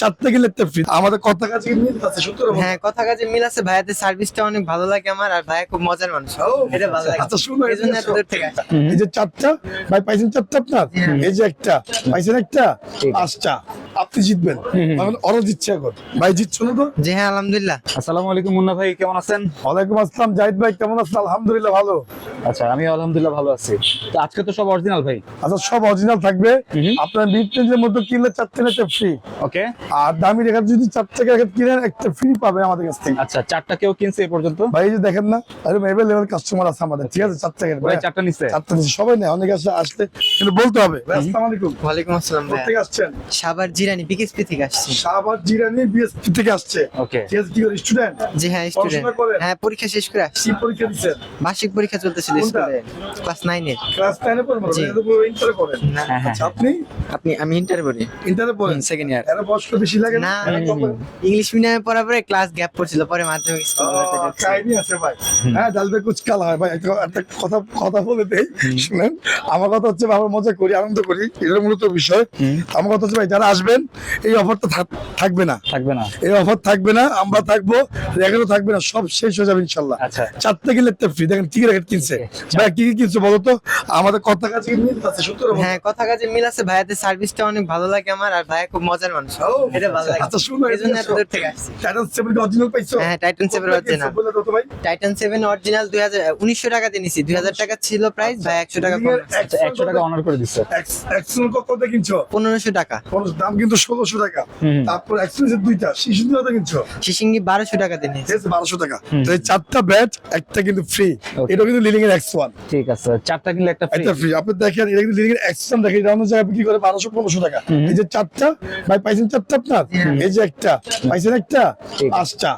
চারটে গেলে আমাদের কথা কাছে মিল আছে হ্যাঁ কথা কাজে মিল আছে। ভাইয়াদের সার্ভিসটা অনেক ভালো লাগে আমার আর ভাইয়া খুব মজার মানুষ। এটা ভালো লাগে। আচ্ছা শুনো এই জন্য এত দূর থেকে এই যে চারটা ভাই পাইছেন চারটা আপনার? এই যে একটা পাইছেন একটা? পাঁচটা। আপনি জিতবেন। এখন ওরা জিতছে এখন। ভাই জিতছো না তো? জি হ্যাঁ আলহামদুলিল্লাহ। আসসালামু আলাইকুম মুন্না ভাই কেমন আছেন? ওয়ালাইকুম আসসালাম জাহিদ ভাই কেমন আছেন? আলহামদুলিল্লাহ ভালো। আচ্ছা আমি আলহামদুলিল্লাহ ভালো আছি। তো আজকে তো সব অরিজিনাল ভাই। আচ্ছা সব অরিজিনাল থাকবে। আপনার মিড রেঞ্জের মধ্যে কিনলে চারটে না একটা ফ্রি ওকে আর দামি রেখা যদি চার টাকা রেখা কিনেন একটা ফ্রি পাবে আমাদের কাছ থেকে। আচ্ছা চারটা কেউ কিনছে এ পর্যন্ত? ভাই যে দেখেন না এরকম এভেলেবেল কাস্টমার আছে আমাদের ঠিক আছে? চার টাকা ভাই চারটা নিচ্ছে চারটা নিচে সবাই নেই অনেকে আসলে আসলে কিন্তু বলতে হবে। আসসালামু আলাইকুম ওয়ালাইকুম আসসালাম ভাইয়া। কোথেকে আসছেন? সাবার জিরানি বিকেএসপি থেকে আসছি। শাহবাজ জিরানি বিএসপি থেকে আসছে। ওকে। ঠিক আছে কি করে স্টুডেন্ট জি হ্যাঁ স্টুডেন্ট হ্যাঁ পরীক্ষা শেষ করে আসছি। পরীক্ষা দিচ্ছেন? বার্ষিক পরীক্ষা চলতেছিল? স্কুলে। ক্লাস নাইনের ক্লাস টেনে পড়বেন জি। ইন্টারে পড়েন? না। হ্যাঁ হ্যাঁ আচ্ছা আপনি? আপনি আমি ইন্টার পড়ি। ইন্টারে পড়েন? সেকেন্ড ইয়ার এর বয়স বেশি লাগে না? ইংলিশ মিডিয়ামে পড়ার পরে ক্লাস গ্যাপ পড়ছিল পরে মাধ্যমিক আছে ভাই। হ্যাঁ ডালবে কুচ কালা হয় ভাই। একটা কথা কথা বলে দেই শুনেন। আমার কথা হচ্ছে আমরা মজা করি আনন্দ করি এটা মূলত বিষয়। আমার কথা হচ্ছে ভাই যারা আসবেন এই অফারটা থাকবে না। থাকবে না। এই অফার থাকবে না আমরা থাকব থাকবে না সব শেষ হয়ে যাবে ইনশাল্লাহ। আচ্ছা। চারটে কিনলে একটা ফ্রি দেখেন কি রেখে কিনছে। ভাই কি কি কিনছে বলো তো? আমাদের কথা কাছে মিল আছে হ্যাঁ কথা কাজে মিল আছে। ভাইয়াদের সার্ভিসটা অনেক ভালো লাগে আমার আর ভাইয়া খুব মজার মানুষ। এটা ভালো লাগে আচ্ছা শুনো এই জন্য দূর থেকে আসছি। টাইটান সেভেন অরিজিনাল পাইছো? হ্যাঁ। বলে দাও তো ভাই টাইটান অরিজিনাল টাকা দিয়ে নিছি। দুই হাজার টাকা ছিল প্রাইস ভাই একশো টাকা কম একশো টাকা অনার করে দিচ্ছে। এক্সেল কত কিনছো? পনেরোশো টাকা। খরচ দাম কিন্তু ষোলোশো টাকা। হুম। তারপর এক্সপেন্সিভ দুইটা। শিশু কত কিনছো? শিশিঙ্গি বারোশো টাকা দিয়ে নিয়েছি। ঠিক টাকা। তো এই চারটা ব্যাট একটা কিন্তু ফ্রি এটা কিন্তু লিলিং এর এক্স ঠিক আছে চারটা কিনলে একটা ফ্রি একটা ফ্রি আপনি দেখেন এটা কিন্তু লিলিং এর এক্স দেখেন। এটা অন্য জায়গায় বিক্রি করে বারোশো পনেরোশো টাকা। এই যে চারটা ভাই পাইছেন চারটা আপনার? এই যে একটা পাইছেন একটা। পাঁচটা।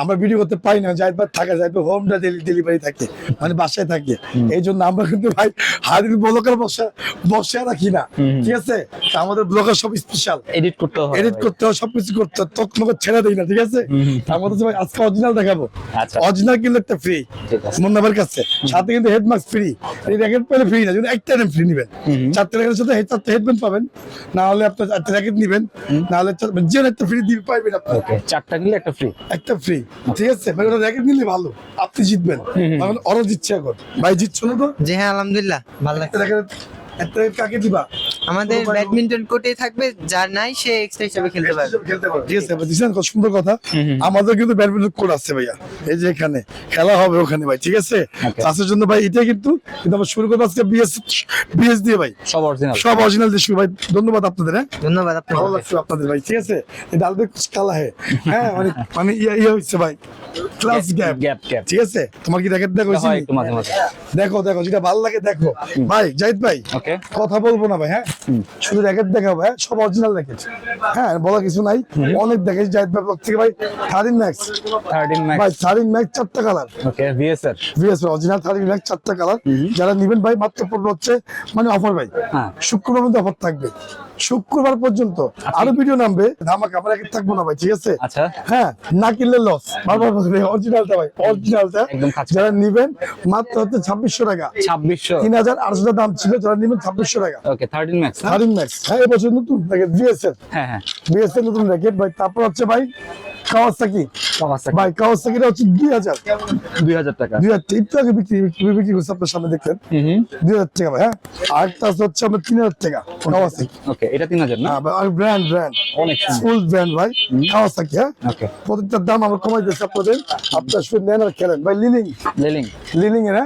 আমরা ভিডিও করতে পারি না যাই থাকে যাই হোম ডেলিভারি থাকে মানে বাসায় থাকে। এই জন্য আমরা কিন্তু ভাই হাড়ির ব্লকের বসে বসে রাখি না ঠিক আছে? আমাদের ব্লকের সব স্পেশাল এডিট করতে হবে এডিট করতে হয় সবকিছু করতে হয় তখন ছেড়ে দিই না ঠিক আছে? আমাদের ভাই আজকে অরিজিনাল দেখাবো। আচ্ছা। অরিজিনাল কিনলে একটা ফ্রি মুন্নাবার কাছে। সাথে কিন্তু হেড মাস্ক ফ্রি এই র্যাকেট পেলে ফ্রি না যদি একটা ফ্রি নেবেন। চারটে র্যাকেটের সাথে হেড চারটে হেডব্যান্ড পাবেন। না হলে আপনার চারটে র্যাকেট নেবেন না হলে যে একটা ফ্রি দিবে পাইবেন আপনি চারটা কিনলে একটা ফ্রি একটা ফ্রি ঠিক আছে মানে ওটা র্যাকেট নিলে ভালো। আপনি জিতবেন। এখন ওরা জিতছে এখন। ভাই জিতছো না তো? জি হ্যাঁ আলহামদুলিল্লাহ ভালো লাগছে। লাগছে কাকে দিবা? আমাদের ব্যাডমিন্টন কোর্টে থাকবে যার নাই সে এক্সট্রা হিসাবে খেলতে পারবে। খেলতে পারবে। ঠিক আছে ভাই, দিছেন কত সুন্দর কথা। আমাদের কিন্তু ব্যাডমিন্টন কোর্ট আছে ভাইয়া। এই যে এখানে খেলা হবে ওখানে ভাই ঠিক আছে? চাষের জন্য ভাই এটাই কিন্তু কিন্তু আমরা শুরু করব আজকে বিএস বিএস দিয়ে ভাই। সব অরিজিনাল সব অরিজিনাল দিয়ে শুরু ভাই। ধন্যবাদ আপনাদের হ্যাঁ? ধন্যবাদ ভালো লাগছে আপনাদের ভাই ঠিক আছে? কালা হে। হ্যাঁ মানে মানে ইয়া ইয়া হচ্ছে ভাই। ক্লাস গ্যাপ গ্যাপ গ্যাপ ঠিক আছে? তোমার কি দেখো মাঝে দেখো দেখো যেটা ভালো লাগে দেখো। ভাই জাহিদ ভাই ওকে কথা বলব না ভাই হ্যাঁ? শুধু র্যাকেট দেখাবো হ্যাঁ? সব অরিজিনাল র্যাকেট। হ্যাঁ বলা কিছু নাই। অনেক দেখেছি জাহিদ ভাই ব্লক থেকে ভাই থার্টিন ম্যাক্স থার্টিন ভাই ম্যাক্স থার্টিন ম্যাক্স চারটা colour okay VSR VSR original thirteen max চারটা কালার যারা নিবেন ভাই মাত্র পড়বে হচ্ছে মানে অফার ভাই। হ্যাঁ। শুক্রবার মধ্যে অফার থাকবে। শুক্রবার পর্যন্ত। আরও ভিডিও নামবে। ধামাক আমরা থাকব না ভাই ঠিক আছে? আচ্ছা। হ্যাঁ না কিনলে লস বারবার অরিজিনালটা ভাই অরিজিনালটা যারা নিবেন মাত্র হচ্ছে ছাব্বিশশো টাকা। ছাব্বিশশো। তিন হাজার আটশো টাকা দাম ছিল যারা নিবেন ছাব্বিশশো টাকা। Okay thirteen max thirteen max হ্যাঁ এবছর নতুন বিএসএল হ্যাঁ হ্যাঁ। বিএসএল নতুন র্যাকেট ভাই তারপর হচ্ছে ভাই কাওয়াসাকি কাওয়াসাকি ভাই কাওয়াসাকিটা হচ্ছে টাকা। দুই হাজার একটু আগে বিক্রি বিক্রি বিক্রি করছে আপনার সামনে দেখলেন হুম টাকা ভাই হ্যাঁ? আরেকটা হচ্ছে আপনার তিন হাজার টাকা কাওয়াসাকি ওকে এটা তিন হাজার না? হ্যাঁ আর ব্র্যান্ড ব্র্যান্ড অনেক ফুল ব্র্যান্ড ভাই কাওয়াসাকি হ্যাঁ? ওকে প্রত্যেকটার দাম আমরা কমাই দিচ্ছি আপনাদের। আপনার শুধু নেন আর খেলেন। ভাই লিলিং লেলিং লিলিং এর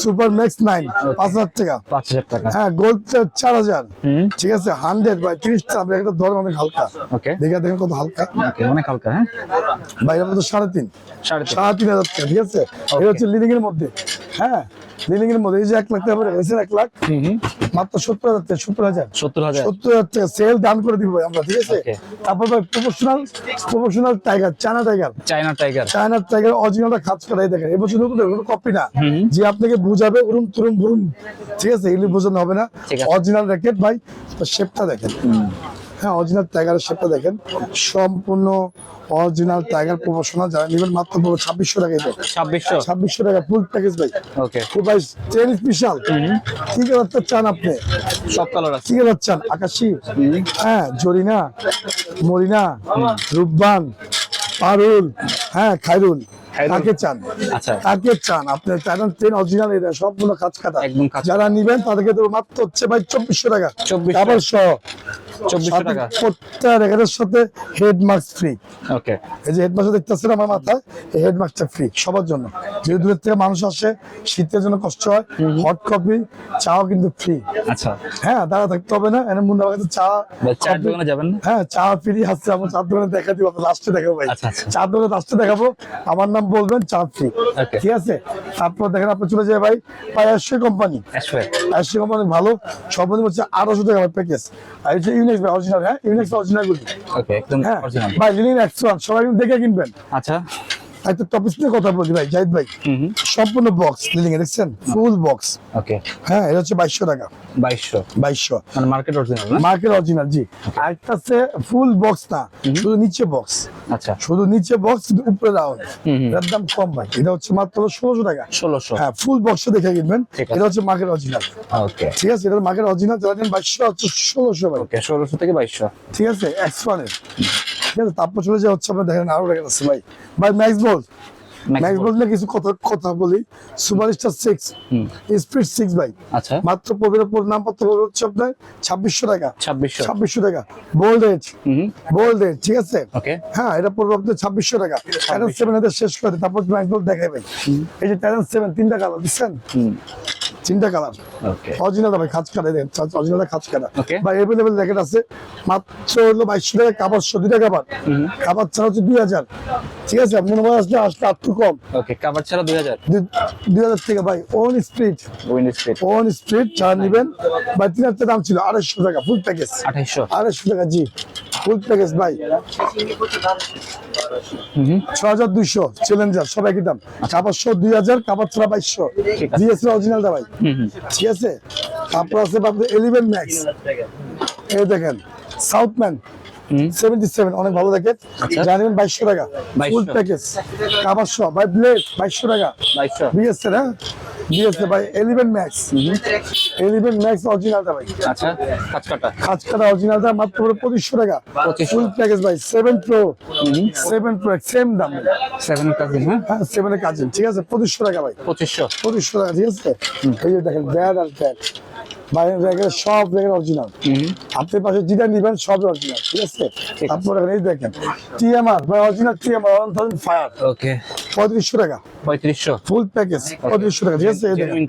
সুপার ম্যাক্স নাইন পাঁচ হাজার টাকা। পাঁচ হাজার টাকা। হ্যাঁ গোল্ড চার হাজার। ঠিক আছে হান্ড্রেড বাই আমরা একটা ধরেন অনেক হালকা। ওকে দেখে দেখেন কত হালকা। অনেক হালকা হ্যাঁ? বাইরে মধ্যে সাড়ে তিন। সাড়ে তিন। হাজার টাকা ঠিক আছে? এটা হচ্ছে লিলিং এর মধ্যে। হ্যাঁ লিলিং এর মধ্যে এই যে এক লাখ টাকা এক লাখ। মাত্র সত্তর হাজার টাকা সত্তর হাজার। সত্তর হাজার। সত্তর হাজার সেল দান করে দিব আমরা ঠিক আছে? তারপর ভাই professional professional tiger China tiger China tiger চায়নার টাইগার অরিজিনালটা খাজ করাই দেখেন এবছর নতুন কপি না? যে আপনাকে বুঝাবে উরুম তুরুম বুরুম। ঠিক আছে এগুলি বোঝানো হবে না। অরিজিনাল র্যাকেট ভাই শেপটা দেখেন। হ্যাঁ অরিজিনাল টাইগারের শেপটা দেখেন। সম্পূর্ণ অরিজিনাল টাইগার যারা নেবেন মাত্র পড়বে ছাব্বিশশো টাকা এটা ছাব্বিশশো? ছাব্বিশশো টাকা ফুল প্যাকেজ ভাই। ওকে ভাই ট্রেন স্পেশাল কি কালারটা চান আপনি? সব কালার আছে। কি কালার চান? আকাশি? হ্যাঁ জরিনা মরিনা রূপবান পারুল। হ্যাঁ খাইরুল। কাকে চান। আচ্ছা। কাকে চান। আপনি টাইটান ট্রেন অরিজিনাল এটা সবগুলো কাজ কাটা। একদম যারা নিবেন তাদেরকে তো মাত্র হচ্ছে ভাই চব্বিশশো টাকা। 2400 কাপড় সহ চব্বিশশো সাথে টাকা। প্রত্যেকটা রেখারের সাথে হেড মাস্ক ফ্রি ওকে এই যে হেড মাস্ক দেখতেছেন আমার মাথায় এই হেড মাস্কটা ফ্রি সবার জন্য। যেহেতু দূরের থেকে মানুষ আসে শীতের জন্য কষ্ট হয় হট কফি চাও কিন্তু ফ্রি আচ্ছা। হ্যাঁ দাঁড়া থাকতে হবে না। এনে মুন্ডা বাগাতে চা ভাই দোকানে যাবেন হ্যাঁ চা ফ্রি আসছে আমার চার দোকানে দেখা দিব লাস্টে দেখাবো ভাই। আচ্ছা, আচ্ছা। দোকানে লাস্টে দেখাবো। আমার নাম বলবেন চা ফ্রি ঠিক আছে? তারপর দেখেন আপনি চলে যায় ভাই কোম্পানি। কোম্পানি ভালো। সর্বনিম্ন হচ্ছে আঠারোশো টাকা প্যাকেজ আর ইউনিক্স ভাই অরিজিনাল হ্যাঁ? ইউনিক্স অরিজিনাল গুলি। ওকে একদম হ্যাঁ? অরিজিনাল ভাই লিনিন এক্স ওয়ান সবাই দেখে কিনবেন। আচ্ছা। একটা টপিস নিয়ে কথা বলি ভাই জাহিদ ভাই। সম্পূর্ণ বক্স লিনিং এ দেখছেন? ফুল বক্স ওকে হ্যাঁ এটা হচ্ছে বাইশশো টাকা। বাইশশো। বাইশশো। মানে মার্কেট অরিজিনাল মার্কেট অরিজিনাল জি। আরেকটা আছে ফুল বক্স না শুধু নিচে বক্স আচ্ছা। শুধু নিচে বক্স উপরে রাউন্ড। এটার দাম কম ভাই। এটা হচ্ছে মাত্র ষোলোশো টাকা। ষোলোশো। হ্যাঁ ফুল বক্সটা দেখে কিনবেন। এটা হচ্ছে মার্কেট অরিজিনাল ওকে ঠিক আছে এটা মার্কেট অরিজিনাল যারা বাইশশো হচ্ছে ষোলোশো ভাই। ওকে ষোলোশো থেকে বাইশশো। ঠিক আছে এক্স ওয়ানের ঠিক আছে তারপর চলে যায় হচ্ছে আপনার দেখেন আরও রেখে আছে ভাই। ভাই ম্যাক্স বল ম্যাক্স কিছু কথা কথা বলি। Super star six speed six ভাই। আচ্ছা। মাত্র হচ্ছে আপনার ছাব্বিশশো টাকা। ছাব্বিশশো। ছাব্বিশশো টাকা। বোল্ড এজ বোল্ড এজ ঠিক আছে? হ্যাঁ এটা পড়বে আপনার ছাব্বিশশো টাকা। টাইটান সেভেন এদের শেষ করে তারপর ম্যাক্স বল দেখাই ভাই। এই যে টাইটান সেভেন তিনটা কালার হুম। তিনটা কালার ওকে অরিজিনাল ভাই খাঁচ কাটা দেন অরিজিনাল খাঁচ কাটা. ভাই এভেলেবেল জ্যাকেট আছে মাত্র হলো বাইশশো টাকা কাপড় দুইটা কাপড়। কাপড় ছাড়া হচ্ছে দুই হাজার। ঠিক আছে মনে হয় আসলে আসলে একটু কম। ওকে কাভার ছাড়া দুই হাজার। দুই- দুই হাজার থেকে ভাই ওন স্পিড ওন স্পিড যারা নেবেন ভাই তিন হাজার দাম ছিল আড়াইশো টাকা ফুল প্যাকেজ আঠাইশশো আড়াইশো টাকা জি। ফুল প্যাকেজ ভাই হুম হাজার দুইশো চ্যালেঞ্জার সবাইকে দাম। কাপড় দুই হাজার কাপড় ছাড়া বাইশশো। ঠিক আছে। জিএসএ অরিজিনালটা ভাই। হুম হুম। ঠিক আছে? তারপর আছে এলিভেন ম্যাক্স এই দেখেন সাউথম্যান সেভেন্টি সেভেন অনেক ভালো দেখেন। আচ্ছা। বাইশশো টাকা। 2200 ফুল প্যাকেজ কাবার শো বাই ব্লেড বাইশশো টাকা। বাইশশো। বিএসএ হ্যাঁ? বিএসএ ভাই এলিভেন ম্যাক্স এলিভেন ম্যাক্স অরিজিনালটা ভাই। আচ্ছা কাজ কাটা কাজ করা অরিজিনালটা মাত্র পঁচিশশো টাকা। 2500 ফুল প্যাকেজ ভাই seven pro seven pro same দাম। সেভেন কাজিন হ্যাঁ? সেভেন এর কাজ ঠিক আছে পঁচিশশো টাকা ভাই। পঁচিশশো। পঁচিশশো টাকা ঠিক আছে? এই যে দেখেন ব্যাড আর ব্যাগ বাইরের সব অরিজিনাল আপনি পাশে যেটা নিবেন সব অরিজিনাল ঠিক আছে। দেখেন এই দেখেন টিএমআর বা original TMR one thousand fire okay পঁয়ত্রিশশো টাকা। পঁয়ত্রিশশো। ফুল প্যাকেজ পঁয়ত্রিশশো টাকা ঠিক আছে?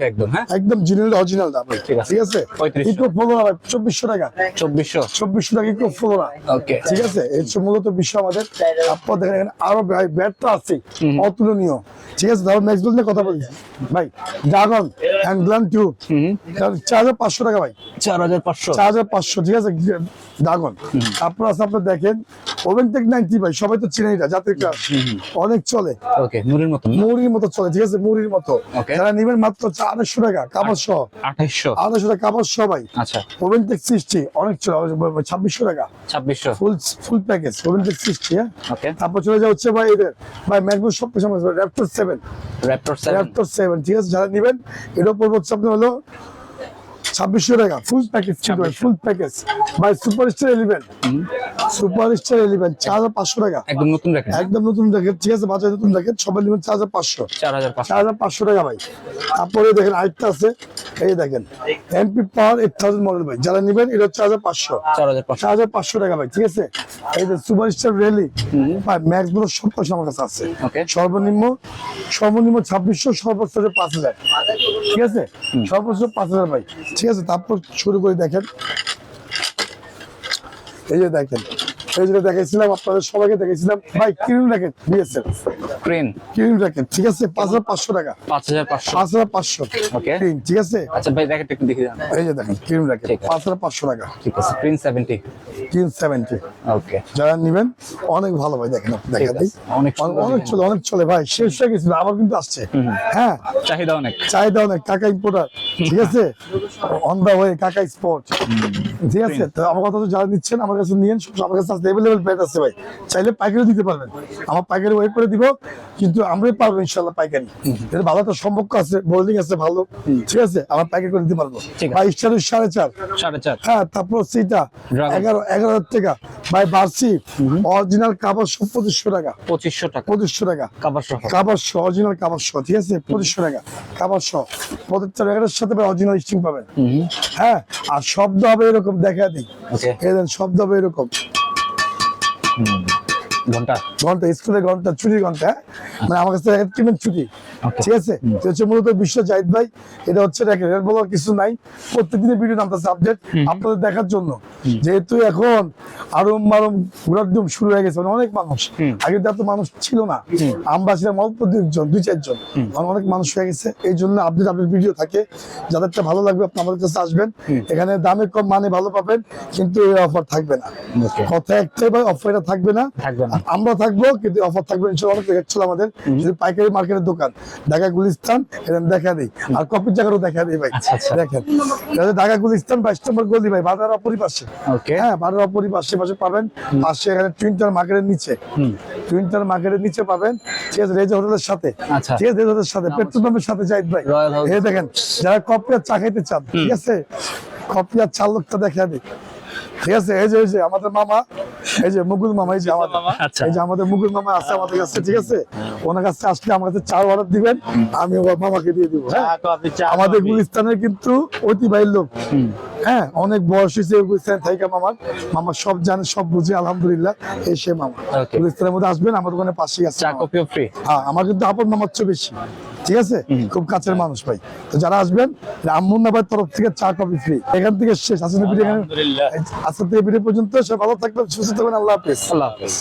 একদম হ্যাঁ? একদম জিনিয়াল অরিজিনাল দাম ঠিক আছে। ঠিক আছে? 3500 ইকো ভাই চব্বিশশো টাকা। চব্বিশশো। চব্বিশশো টাকা ইকো ফ্লোরা ওকে ঠিক আছে? এই মূলত বিষয় আমাদের। তারপর দেখেন এখানে আরও ব্যাটটা আছে অতুলনীয়। ঠিক আছে? নেক্সট নিয়ে কথা বলছি। ভাই ড্রাগন অ্যান্ড টিউব চার হাজার পাঁচশো টাকা ভাই। চার হাজার পাঁচশো। চার হাজার পাঁচশো ঠিক আছে? ড্রাগন তারপর আছে আপনার দেখেন। ওভেন টেক নাইনটি ভাই সবাই তো চিনে এটা জাতের কাজ অনেক চলে। ওকে নুরের মতন মুড়ির মতো চলে ঠিক আছে? মুড়ির মতো। যারা নিবেন মাত্র আড়াইশো টাকা কাপড় সহ। আঠাইশশো? আড়াইশো টাকা কাপড় সহ ভাই। আচ্ছা। ওভেন টেক সিক্সটি অনেক চলে ছাব্বিশশো টাকা। ছাব্বিশশো। Full full package oven tech sixty হ্যাঁ তারপর চলে যাচ্ছে ভাই এদের। ভাই ম্যাকবুক সব কিছু raptor seven raptor seven raptor seven ঠিক আছে? যারা নিবেন এটার উপর হচ্ছে আপনার হলো ছাব্বিশশো টাকা ফুল প্যাকেজ ফুল প্যাকেজ ভাই super star eleven super star eleven চার হাজার পাঁচশো টাকা। একদম নতুন র্যাকেট একদম নতুন জ্যাকেট ঠিক আছে বাজারে নতুন জ্যাকেট সবাই নেবেন চার হাজার পাঁচশো। চার হাজার পাঁচশো। টাকা ভাই। তারপরে দেখেন আরেকটা আছে এই দেখেন MP power eight thousand model ভাই। যারা নেবেন এটা চার হাজার পাঁচশো। চার হাজার পাঁচশো। টাকা ভাই ঠিক আছে? এই যে সুপার স্টার র্যালি ভাই ম্যাক্সগুলো সব পয়সা আমার কাছে আছে। সর্বনিম্ন সর্বনিম্ন ছাব্বিশশো সর্বোচ্চ পাঁচ হাজার। ঠিক আছে? সর্বোচ্চ পাঁচ হাজার ভাই। ঠিক আছে তারপর শুরু করে দেখেন। এই যে দেখেন এই যে দেখাইছিলাম আপনাদের সবাইকে দেখেছিলাম ভাই ক্রিম দেখেন বিএসএল ক্রেন ক্রিম দেখেন ঠিক আছে? পাঁচ হাজার পাঁচশো টাকা। পাঁচ হাজার পাঁচশো। পাঁচ হাজার পাঁচশো। Okay. Green, ঠিক আছে? আচ্ছা ভাই দেখেন একটু দেখে দেন। এই যে দেখেন ঠিক আছে। পাঁচ হাজার পাঁচশো টাকা। ঠিক আছে ক্রিম সেভেন্টি তিন সেভেন্টি ওকে যারা নিবেন অনেক ভালো ভাই দেখেন দেখা দিই। অনেক চলে অনেক চলে ভাই শেষ হয়ে গেছিল আবার কিন্তু আসছে। হ্যাঁ। চাহিদা অনেক। চাহিদা অনেক কাকা ইম্পোর্টার ঠিক আছে? অন দা ওয়ে কাকা স্পোর্ট ঠিক আছে? তো আমার কথা তো যারা নিচ্ছেন আমার কাছে নিয়েন সব আমার কাছে অ্যাভেলেবল আছে ভাই। চাইলে পাইকারি দিতে পারবেন। আমার পাইকারি ওয়েট করে দিব কিন্তু আমরাই পারব ইনশাল্লাহ পাইকারি। এর ভালো একটা সম্পর্ক আছে বোল্ডিং আছে ভালো। ঠিক আছে? আমার পাইকারি করে দিতে পারব। স্টার সাড়ে চার। সাড়ে চার। হ্যাঁ তারপর সেটা এগারো হাজার টাকা ভাই বার্সি অরিজিনাল কাবার সব পঁচিশশো টাকা। পঁচিশশো টাকা। পঁচিশশো টাকা। কাবার সহ। কাবার শো অরিজিনাল কাবার শো ঠিক আছে? পঁচিশশো টাকা। কাবার শো প্রত্যেকটা রেগারের সাথে অরিজিনাল স্টিং পাবেন। হ্যাঁ? আর শব্দ হবে এরকম দেখা দিই শব্দ হবে এরকম। ঘণ্টা? ঘণ্টা স্কুলের ঘণ্টা ঘণ্টা হ্যাঁ? মানে আমার কাছে ছুটি ঠিক আছে? হচ্ছে মূলত বিশ্ব জাহিদ ভাই এটা হচ্ছে বলার কিছু নাই। প্রত্যেকদিনের ভিডিও নামতেছে আপডেট আপনাদের দেখার জন্য। যেহেতু এখন আরম মারম ঘোরার শুরু হয়ে গেছে মানে অনেক মানুষ। আগে তো এত মানুষ ছিল না। আমরা ছিলাম অল্প দুজন দুই চারজন। অনেক মানুষ হয়ে গেছে। এই জন্য আপডেট আপডেট ভিডিও থাকে। যাদেরটা ভালো লাগবে আপনি আমাদের কাছে আসবেন। এখানে দামে কম মানে ভালো পাবেন কিন্তু এই অফার থাকবে না. কথা একটাই ভাই অফারটা থাকবে না। থাকবে না। আমরা থাকব কিন্তু অফার থাকবে ইনশাল্লাহ দেখছিল আমাদের যদি পাইকারি মার্কেটের দোকান ঢাকা গুলিস্তান এটা দেখা দিই। আর কপির জায়গারও দেখা দিই ভাই আচ্ছা, আচ্ছা। দেখেন। ঢাকা গুলিস্তান বাইশ নম্বর গলি ভাই বাজার অপরই পাশে হ্যাঁ বাজার অপরই পাশে পাশে পাবেন পাশে এখানে টুইন্টার মার্কেটের নিচে। টুইন্টার মার্কেটের নিচে পাবেন ঠিক আছে রেজ হোটেলের সাথে। আচ্ছা। ঠিক আছে রেজ হোটেলের সাথে পেট্রোল পাম্পের সাথে জাহিদ ভাই। এই দেখেন যারা কপি আর চা খাইতে চান ঠিক আছে কপি আর চার লোকটা দেখা দিই। ঠিক আছে এই যে এই যে আমাদের মামা এই যে মুগুল মামা এই যে আমাদের। আচ্ছা। এই যে আমাদের মুগুল মামা আছে আমাদের কাছে ঠিক আছে? ওনার কাছে আসলে আমার কাছে চার অর্ডার দিবেন আমি ওর মামাকে দিয়ে দিব হ্যাঁ? আমাদের গুলিস্তানের কিন্তু ঐতিহ্যবাহী লোক। হ্যাঁ অনেক বয়স হয়েছে গুলিস্তান মামার। মামা সব জানে সব বুঝে আলহামদুলিল্লাহ এই সে মামা। গুলিস্তানের মধ্যে আসবেন আমার ওখানে পাশেই আছে চা মামা। ফ্রি হ্যাঁ আমার কিন্তু আপন মামার চেয়ে বেশি। ঠিক আছে? খুব কাছের মানুষ ভাই। তো যারা আসবেন আমুন্নাবাদ তরফ থেকে চা কফি ফ্রি এখান থেকে শেষ। আসলে আসতে পর্যন্ত সব ভালো থাকবেন সুস্থ থাকবেন। আল্লাহ হাফিজ। আল্লাহ হাফেজ।